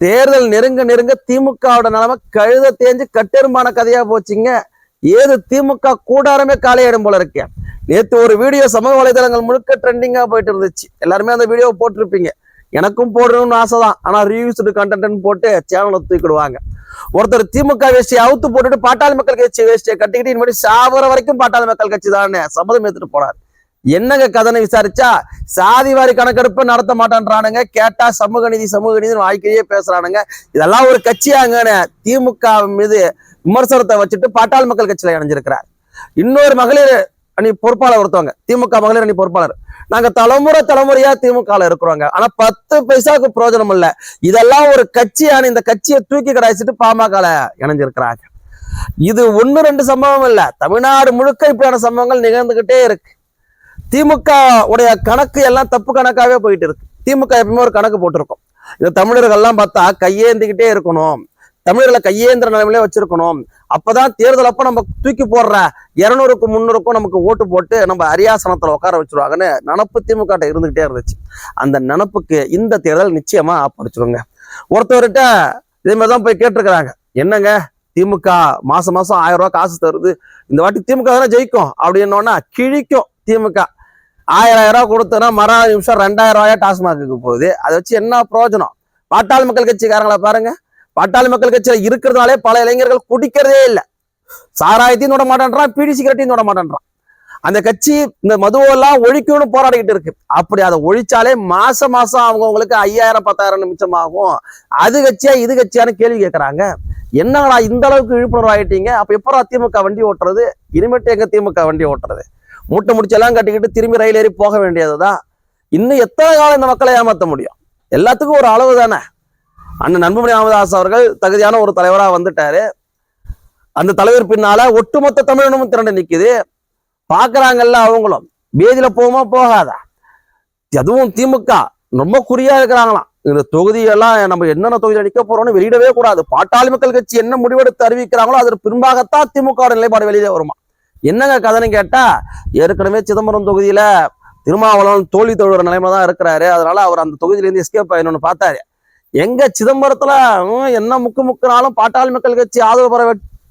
தேர்தல் நெருங்க நெருங்க திமுகவோட நிலைமை கழுத தேஞ்சு கட்டெருமான கதையா போச்சுங்க. ஏது திமுக கூடாரமே காலையிடும் போல இருக்கேன் நேத்து ஒரு வீடியோ சமூக வலைதளங்கள் முழுக்க ட்ரெண்டிங்கா போயிட்டு இருந்துச்சு. எல்லாருமே அந்த வீடியோ போட்டிருப்பீங்க. எனக்கும் போடணும்னு ஆசை தான் ஆனா ரிவ்யூஸ்டு கண்டென்ட் போட்டு சேனலை தூக்கிடுவாங்க ஒருத்தர் திமுக வேஷ்டியை அவுத்து போட்டுட்டு பாட்டாளி மக்கள் கட்சி வேஷ்டியை கட்டிக்கிட்டு இனிமேல் சாவர வரைக்கும் பாட்டாளி மக்கள் கட்சி தானே. சம்மதம் ஏத்துட்டு போனார். என்னங்க கதனை விசாரிச்சா சாதிவாரி கணக்கெடுப்பு நடத்த மாட்டேன்றானுங்க. கேட்டா சமூக நீதி சமூக நீதி வாழ்க்கையே பேசுறானுங்க. இதெல்லாம் ஒரு கட்சியாங்கன்னு திமுக மீது விமர்சனத்தை வச்சுட்டு பாட்டாள் மக்கள் கட்சியில இணைஞ்சிருக்கிறார். இன்னொரு மகளிர் அணி பொறுப்பாளர் ஒருத்தவங்க திமுக மகளிர் அணி பொறுப்பாளர். நாங்க தலைமுறை தலைமுறையா திமுக இருக்கிறோங்க. ஆனா பத்து பைசாவுக்கு பிரயோஜனம் இல்ல. இதெல்லாம் ஒரு கட்சியான இந்த கட்சியை தூக்கி கடாய்ச்சிட்டு பாமக இணைஞ்சிருக்கிறாங்க. இது ஒண்ணு ரெண்டு சம்பவம் இல்ல. தமிழ்நாடு முழுக்க இப்படியான சம்பவங்கள் நிகழ்ந்துகிட்டே இருக்கு. திமுக உடைய கணக்கு எல்லாம் தப்பு கணக்காகவே போயிட்டு இருக்கு. திமுக எப்பவுமே ஒரு கணக்கு போட்டிருக்கும். இந்த தமிழர்கள்லாம் பார்த்தா கையேந்திக்கிட்டே இருக்கணும். தமிழர்களை கையேந்திர நிலைமையிலே வச்சிருக்கணும். அப்பதான் தேர்தல் அப்ப நம்ம தூக்கி போடுற இருநூறுக்கும் முன்னூறுக்கும் நமக்கு ஓட்டு போட்டு நம்ம அரியாசனத்துல உட்கார வச்சிருவாங்கன்னு நினப்பு திமுக இருந்துகிட்டே இருந்துச்சு. அந்த நினப்புக்கு இந்த தேர்தல் நிச்சயமா ஆப்படிச்சிருங்க. ஒருத்தவர்கிட்ட இதே மாதிரிதான் போய் கேட்டிருக்கிறாங்க. என்னங்க? திமுக மாசம் மாசம் ஆயிரம் ரூபாய் காசு தருது. இந்த வாட்டி திமுக தானே ஜெயிக்கும். அப்படின்னோன்னா கிழிக்கும் திமுக. ஆயிரம் ரூபா கொடுத்தோன்னா மறு நிமிஷம் ரெண்டாயிரம் ரூபாயா டாஸ்மாக்கு போகுது. அதை வச்சு என்ன பிரயோஜனம்? பாட்டாளி மக்கள் கட்சிக்காரங்களை பாருங்க. பாட்டாளி மக்கள் கட்சியில இருக்கிறதுனாலே பல இளைஞர்கள் குடிக்கிறதே இல்லை. சாராயத்தையும் தொட மாட்டேன்றான் பீடி சிகரெட்டையும் தொட மாட்டேன்றான். அந்த கட்சி இந்த மதுவெல்லாம் ஒழிக்கணும்னு போராடிக்கிட்டு இருக்கு. அப்படி அதை ஒழிச்சாலே மாசம் மாசம் அவங்கவுங்களுக்கு ஐயாயிரம் பத்தாயிரம் மிச்சமாகும் அது கட்சியா இது கட்சியான்னு கேள்வி கேட்கறாங்க. என்னடா இந்த அளவுக்கு விழிப்புணர்வு ஆயிட்டீங்க? அப்ப எப்போ திமுக வண்டி ஓட்டுறது? இனிமேட்டு எங்க திமுக வண்டி ஓட்டுறது? மூட்டை முடிச்செல்லாம் கட்டிக்கிட்டு திரும்பி ரயில் ஏறி போக வேண்டியதுதான். இன்னும் எத்தனை காலம் இந்த மக்களை ஏமாத்த முடியும்? எல்லாத்துக்கும் ஒரு அளவு தானே? அண்ணன் நண்பமணி ராமதாஸ் அவர்கள் தகுதியான ஒரு தலைவரா வந்துட்டாரு. அந்த தலைவர் பின்னால ஒட்டுமொத்த தமிழனும் திரண்டு நிக்குது. பாக்குறாங்கல்ல அவங்களும். பேதியில் போகுமா போகாதா? அதுவும் திமுக. ரொம்ப குறியா இருக்கிறாங்களாம். இந்த தொகுதியெல்லாம் நம்ம என்னென்ன தொகுதி அடிக்க போறோம்னு வெளியிடவே கூடாது. பாட்டாளி மக்கள் கட்சி என்ன முடிவெடுத்து அறிவிக்கிறாங்களோ அதற்கு பின்பாகத்தான் திமுக நிலைப்பாடு வெளியே வருமா? என்னங்க கதைன்னு கேட்டால் ஏற்கனவே சிதம்பரம் தொகுதியில் திருமாவளவன் தோல்வி தொழுகிற நிலைமை தான் இருக்கிறாரு. அதனால அவர் அந்த தொகுதியிலேருந்து எஸ்கேப் ஆயிடணும்னு பார்த்தாரு. எங்க சிதம்பரத்தில் என்ன முக்கு முக்குனாலும் பாட்டாளி மக்கள் கட்சி ஆதரவு பெற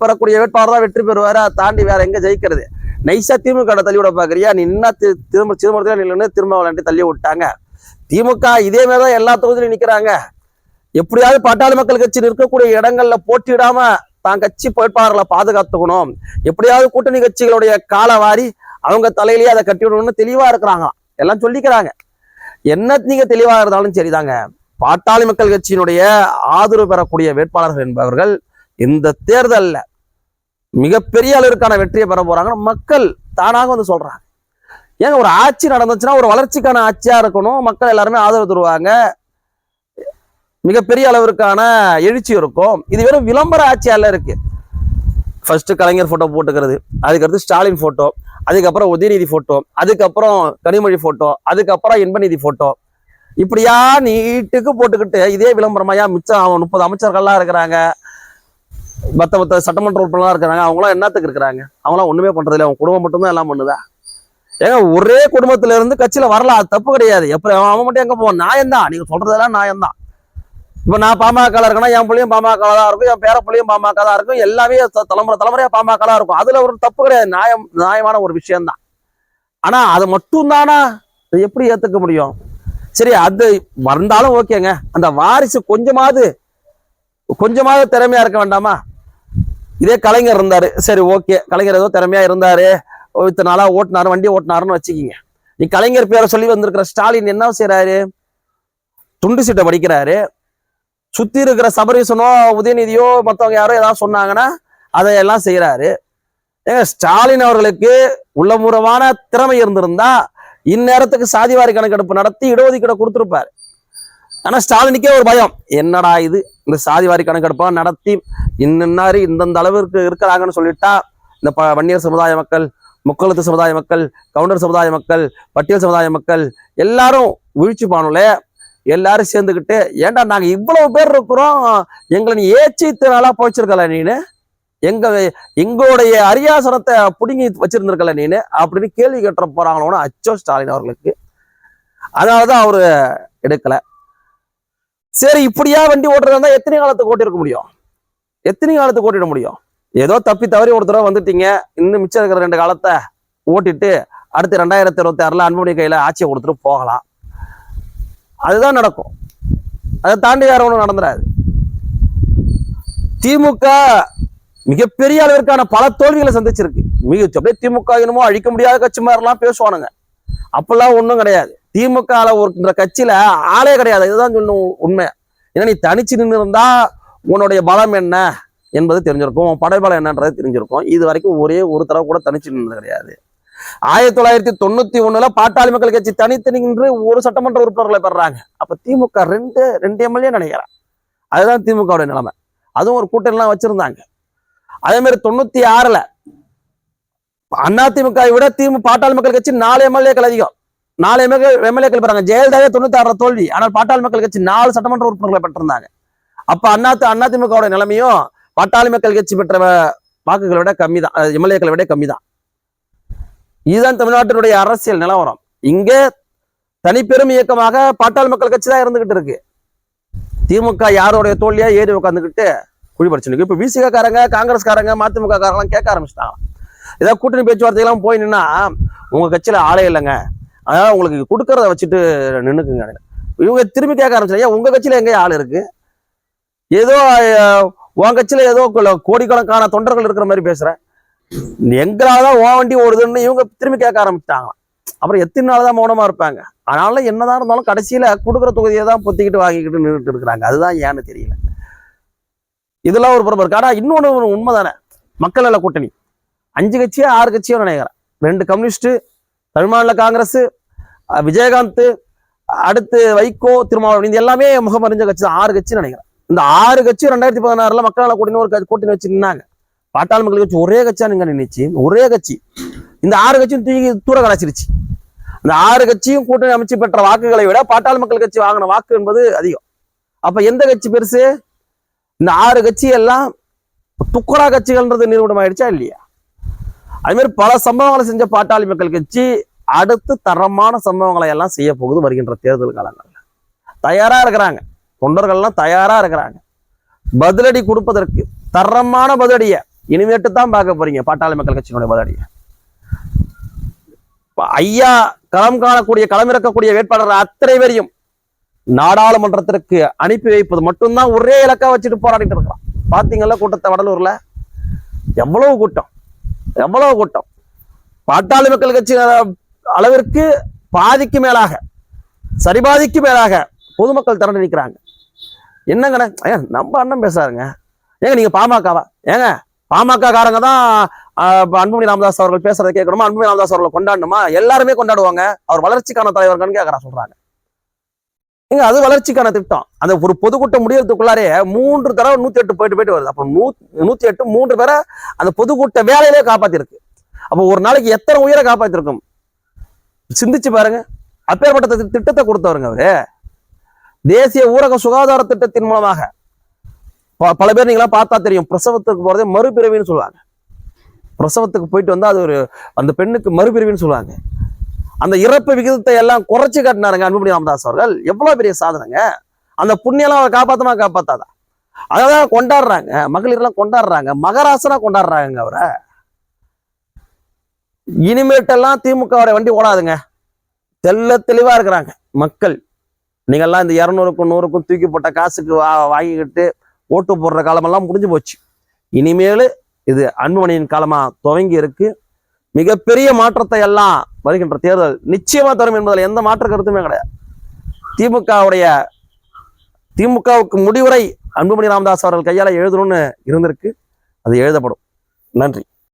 பெறக்கூடிய வேட்பாளர் தான் வெற்றி பெறுவார். அதை தாண்டி வேற எங்கே ஜெயிக்கிறது? நைஸா திமுக தள்ளிவிட பார்க்குறியா நீ என்ன திரும்ப சிதம்பரத்தில் நின்று திருமாவளவன் தள்ளி விட்டாங்க. திமுக இதே மாதிரி தான் எல்லா தொகுதியிலும் நிற்கிறாங்க எப்படியாவது பாட்டாளி மக்கள் கட்சி நிற்கக்கூடிய இடங்கள்ல போட்டியிடாம தான் கட்சி வேட்பாளர்களை பாதுகாத்துக்கணும். எப்படியாவது கூட்டணி கட்சிகளுடைய காலை வாரி அவங்க தலையிலேயே அதை கட்டி விடணும்னு தெளிவா இருக்கிறாங்க. எல்லாம் சொல்லிக்கிறாங்க. என்ன நீங்க தெளிவா இருந்தாலும் சரிதாங்க. பாட்டாளி மக்கள் கட்சியினுடைய ஆதரவு பெறக்கூடிய வேட்பாளர்கள் என்பவர்கள் இந்த தேர்தலில் மிகப்பெரிய அளவிற்கான வெற்றியை பெற போறாங்கன்னு மக்கள் தானாக வந்து சொல்றாங்க. ஏங்க ஒரு ஆட்சி நடந்துச்சுன்னா ஒரு வளர்ச்சிக்கான ஆட்சியா இருக்கணும். மக்கள் எல்லாருமே ஆதரவு தருவாங்க. மிகப்பெரிய அளவிற்கான எழுச்சி இருக்கும். இது வெறும் விளம்பர ஆட்சியால இருக்கு. ஃபர்ஸ்ட் கலைஞர் போட்டோ போட்டுக்கிறது அதுக்கடுத்து ஸ்டாலின் போட்டோ அதுக்கப்புறம் உதயநிதி போட்டோ அதுக்கப்புறம் கனிமொழி போட்டோ அதுக்கப்புறம் இன்பநிதி போட்டோ இப்படியா நீட்டுக்கு போட்டுக்கிட்டு இதே விளம்பரமாயா மிச்சம் அவன் முப்பது அமைச்சர்கள்லாம் இருக்கிறாங்க. மற்ற மற்ற சட்டமன்ற உறுப்பினர்லாம் இருக்கிறாங்க. அவங்களாம் என்னத்துக்கு இருக்கிறாங்க? அவங்களாம் ஒண்ணுமே பண்றதில்ல. அவன் அவங்க குடும்பம் மட்டும்தான் எல்லாம் பண்ணுதா? ஏங்க ஒரே குடும்பத்துல இருந்து கட்சியில வரலாம். அது தப்பு கிடையாது. எப்படி அவன் அவன் மட்டும் எங்க போவான்? நியாயம்தான். நீங்க சொல்றதெல்லாம் நியாயம்தான். இப்போ நான் பாமக இருக்கேன்னா என் பிள்ளையும் பாமக தான் இருக்கும் என் பேர பிள்ளையும் பாமக தான் இருக்கும். எல்லாமே தலைமுறை தலைமுறையா பாமக தான் இருக்கும். அதுல ஒரு தப்பு கிடையாது. நியாயம் நியாயமான ஒரு விஷயம்தான். ஆனா அது மட்டும் தானா எப்படி ஏத்துக்க முடியும்? சரி அது வந்தாலும் ஓகேங்க. அந்த வாரிசு கொஞ்சமாவது கொஞ்சமாவது திறமையா இருக்க வேண்டாமா? இதே கலைஞர் இருந்தாரு. சரி ஓகே. கலைஞர் ஏதோ திறமையா இருந்தாரு. இத்தனை நாளா ஓட்டினாரு வண்டி ஓட்டினாருன்னு வச்சுக்கிங்க. நீ கலைஞர் பேரை சொல்லி வந்திருக்கிற ஸ்டாலின் என்ன செய்யறாரு துண்டு சீட்டை படிக்கிறாரு சுத்தி இருக்கிற சபரீசனோ உதயநிதியோ மற்றவங்க யாரோ ஏதாவது சொன்னாங்கன்னா அதையெல்லாம் செய்யறாரு ஏங்க ஸ்டாலின் அவர்களுக்கு உள்ளமுறமான திறமை இருந்திருந்தா இந்நேரத்துக்கு சாதிவாரி கணக்கெடுப்பு நடத்தி இடஒதுக்கீடு கொடுத்துருப்பாரு. ஆனா ஸ்டாலினுக்கே ஒரு பயம். என்னடா இது? இந்த சாதிவாரி கணக்கெடுப்பா நடத்தி இன்னாரு இந்தந்த அளவிற்கு இருக்கிறாங்கன்னு சொல்லிட்டா இந்த ப வன்னியர் சமுதாய மக்கள் முக்கழுத்து சமுதாய மக்கள் கவுண்டர் சமுதாய மக்கள் பட்டியல் சமுதாய மக்கள் எல்லாரும் வீழ்ச்சி பானுல எல்லாரும் சேர்ந்துக்கிட்டு ஏன்டா நாங்கள் இவ்வளவு பேர் இருக்கிறோம்? எங்களை நீ ஏச்சி தினாலா போச்சிருக்கல நீனு? எங்க எங்களுடைய அரியாசனத்தை பிடுங்கி வச்சிருந்திருக்கல நீனு? அப்படின்னு கேள்வி கேட்ட போறாங்களோன்னு அச்சோ ஸ்டாலின் அவர்களுக்கு. அதனாலதான் அவரு எடுக்கல. சரி இப்படியா வண்டி ஓட்டுறதா இருந்தா எத்தனை காலத்துக்கு ஓட்டிருக்க முடியும்? எத்தனை காலத்துக்கு ஓட்டிட முடியும்? ஏதோ தப்பி தவறி ஒரு தடவை வந்துட்டீங்க. இன்னும் மிச்சம் இருக்கிற ரெண்டு காலத்தை ஓட்டிட்டு அடுத்து ரெண்டாயிரத்தி இருபத்தி ஆறுல அன்புடைய கையில ஆட்சியை கொடுத்துட்டு போகலாம். அதுதான் நடக்கும். அதை தாண்டி வேற ஒன்றும் நடந்துடாது திமுக மிகப்பெரிய அளவிற்கான பல தோல்விகளை சந்திச்சிருக்கு. மிக அப்படியே திமுக என்னமோ அழிக்க முடியாத கட்சி மாதிரிலாம் பேசுவானுங்க. அப்பெல்லாம் ஒன்றும் கிடையாது. திமுக இருக்கின்ற கட்சியில ஆளே கிடையாது. இதுதான் சொல்லணும் உண்மை. ஏன்னா நீ தனிச்சு நின்று இருந்தா உன்னுடைய பலம் என்ன என்பது தெரிஞ்சிருக்கும். உன் படைபலம் என்னன்றது தெரிஞ்சிருக்கும். இது வரைக்கும் ஒரே ஒரு தடவை கூட தனிச்சு நின்றது கிடையாது. ஆயிரத்தி தொள்ளாயிரத்தி தொண்ணூத்தி ஒண்ணுல பாட்டாளி மக்கள் கட்சி தனித்து நின்று ஒரு சட்டமன்ற உறுப்பினர்களை பெறாங்க. அப்ப திமுக ரெண்டு ரெண்டு எம்எல்ஏ நினைக்கிறேன். அதுதான் திமுகவுடைய நிலைமை. அதுவும் ஒரு கூட்டணிலாம் வச்சிருந்தாங்க. அதே மாதிரி தொண்ணூத்தி ஆறுல அதிமுக விட திமுக பாட்டாளி மக்கள் கட்சி நாலு எம்எல்ஏக்கள் அதிகம். நாலு எம்எல்ஏ எம்எல்ஏக்கள் பெறாங்க. ஜெயலலிதாவே தொண்ணூத்தி ஆறுல தோல்வி. ஆனால் பாட்டாளி மக்கள் கட்சி நாலு சட்டமன்ற உறுப்பினர்களை பெற்றிருந்தாங்க. அப்ப அண்ணா அதிமுகவுடைய நிலைமையும் பாட்டாளி மக்கள் கட்சி பெற்ற வாக்குகளை விட கம்மி தான் எம்எல்ஏக்களை விட கம்மி தான் இதுதான் தமிழ்நாட்டினுடைய அரசியல் நிலவரம். இங்க தனிப்பெரும் இயக்கமாக பாட்டாள் மக்கள் கட்சி தான் இருந்துகிட்டு இருக்கு. திமுக யாரோடைய தோல்வியா ஏறி உட்காந்துக்கிட்டு குழி பறிச்சுருக்கு இப்ப விசிக காரங்க காங்கிரஸ்காரங்க மதிமுக காரங்க கேட்க ஆரம்பிச்சிட்டாங்க. ஏதாவது கூட்டணி பேச்சுவார்த்தைகள்லாம் போய் நின்னா உங்க கட்சியில ஆளே இல்லைங்க. அதாவது உங்களுக்கு கொடுக்கறத வச்சுட்டு நின்னுக்குங்க. இவங்க திரும்பி கேட்க ஆரம்பிச்சாங்க உங்க கட்சியில எங்க ஆள் இருக்கு? ஏதோ உன் கட்சியில ஏதோ கோடிக்கணக்கான தொண்டர்கள் இருக்கிற மாதிரி எங்களால தான் ஓ வண்டி ஓடுதுன்னு இவங்க திரும்பி கேட்க ஆரம்பிச்சிட்டாங்க. அப்புறம் எத்தனை நாள் தான் மௌனமா இருப்பாங்க? அதனால என்னதான் இருந்தாலும் கடைசியில கொடுக்குற தொகுதியை தான் பொத்திக்கிட்டு வாங்கிக்கிட்டு நின்றுட்டு இருக்கிறாங்க. அதுதான் ஏன்னு தெரியல. இதெல்லாம் ஒரு புறம் இருக்கு ஆனா இன்னொன்னு ஒரு உண்மைதானே? மக்கள் நல கூட்டணி. அஞ்சு கட்சியோ ஆறு கட்சியோ நினைக்கிறேன். ரெண்டு கம்யூனிஸ்ட் தமிழ்நாடுல காங்கிரஸ் விஜயகாந்த் அடுத்து வைகோ திருமாவளவன் இது எல்லாமே முகமறிஞ்ச கட்சி தான். ஆறு கட்சி நினைக்கிறேன். இந்த ஆறு கட்சி ரெண்டாயிரத்தி பதினாறுல மக்கள் நல கூட்டணி ஒரு கூட்டணி வச்சு நின்னாங்க. பாட்டாளி மக்கள் கட்சி ஒரே கட்சியா நீங்க ஒரே கட்சி. இந்த ஆறு கட்சியும் தூக்கி தூர கலாச்சிருச்சு அந்த ஆறு கட்சியும் கூட்டணி அமைச்சு பெற்ற வாக்குகளை விட பாட்டாளி மக்கள் கட்சி வாங்கின வாக்கு என்பது அதிகம். அப்ப எந்த கட்சி பெருசு? இந்த ஆறு கட்சி எல்லாம் துக்கரா கட்சிகள்ன்றது நிறுவனம் ஆயிடுச்சா இல்லையா? அது மாதிரி பல சம்பவங்களை செஞ்ச பாட்டாளி மக்கள் கட்சி அடுத்து தரமான சம்பவங்களை எல்லாம் செய்ய போகுது வருகின்ற தேர்தல் காலங்கள்ல. தயாரா இருக்கிறாங்க. தொண்டர்கள்லாம் தயாரா இருக்கிறாங்க. பதிலடி கொடுப்பதற்கு தரமான பதிலடியை இனிமேட்டு தான் பார்க்க போறீங்க பாட்டாளி மக்கள் கட்சியினுடைய பதிலடியை. ஐயா களம் காணக்கூடிய களம் இறக்கக்கூடிய வேட்பாளர்கள் அத்தனை பேரையும் நாடாளுமன்றத்திற்கு அனுப்பி வைப்பது மட்டும்தான் ஒரே இலக்கா வச்சுட்டு போராடிட்டு இருக்கிறான் பாத்தீங்கல்ல கூட்டத்தை வடலூர்ல? எவ்வளவு கூட்டம்? எவ்வளவு கூட்டம்? பாட்டாளி மக்கள் கட்சி அளவிற்கு பாதிக்கு மேலாக சரிபாதிக்கு மேலாக பொதுமக்கள் திரண்டு நிற்கிறாங்க. என்னங்கண்ணே? ஐயா நம்ம அண்ணன் பேசாருங்க ஏங்க நீங்க பாமகவா? ஏங்க பாமக காரங்க தான் அன்புமணி ராமதாஸ் அவர்கள் பேசுறதை கேட்கணுமா? அன்புமணி ராமதாஸ் அவர்களை கொண்டாடணுமா? எல்லாருமே கொண்டாடுவாங்க. அவர் வளர்ச்சிக்கான தலைவர்கள்னு கேட்கறா சொல்றாங்க. ஏங்க அது வளர்ச்சிக்கான திட்டம். அந்த ஒரு பொதுக்கூட்டம் முடியறதுக்குள்ளாரே மூன்று தடவை நூத்தி எட்டு போயிட்டு போயிட்டு வருது. அப்ப நூ நூத்தி எட்டு மூன்று பேரை அந்த பொதுக்கூட்ட வேலையிலே காப்பாத்திருக்கு. அப்ப ஒரு நாளைக்கு எத்தனை உயிரை காப்பாத்திருக்கும்? சிந்திச்சு பாருங்க. அப்பேற்பட்ட திட்டத்தை கொடுத்தவருங்க அவரு. தேசிய ஊரக சுகாதார திட்டத்தின் மூலமாக பல பேர் நீங்களா பார்த்தா தெரியும். பிரசவத்துக்கு போறதே மறுபிறவின்னு சொல்லுவாங்க. பிரசவத்துக்கு போயிட்டு வந்தா அது ஒரு அந்த பெண்ணுக்கு மறுபிறவின்னு சொல்லுவாங்க. அந்த இறப்பு விகிதத்தை எல்லாம் குறைச்சு காட்டினாருங்க அன்புமணி ராமதாஸ் அவர்கள். எவ்வளவு பெரிய சாதனைங்க. அந்த புண்ணியெல்லாம் அவர் காப்பாத்தமா காப்பாத்தாதா? அதான் கொண்டாடுறாங்க. மகளிர்லாம் கொண்டாடுறாங்க. மகராசனா கொண்டாடுறாங்க அவரை. இனிமேட்டெல்லாம் திமுக வண்டி ஓடாதுங்க. தெள்ள தெளிவா இருக்கிறாங்க மக்கள். நீங்கள்லாம் இந்த இரநூறுக்கும் நூறுக்கும் தூக்கி போட்ட காசுக்கு வா வாங்கிக்கிட்டு ஓட்டு போடுற காலமெல்லாம் முடிஞ்சு போச்சு. இனிமேல் இது அன்புமணியின் காலமாக துவங்கி இருக்கு. மிகப்பெரிய மாற்றத்தை எல்லாம் வருகின்ற தேர்தல் நிச்சயமா தரும் என்பதில் எந்த மாற்ற கருத்துமே கிடையாது. திமுகவுடைய திமுகவுக்கு முடிவுரை அன்புமணி ராமதாஸ் அவர்கள் கையால் எழுதணும்னு இருந்திருக்கு. அது எழுதப்படும். நன்றி.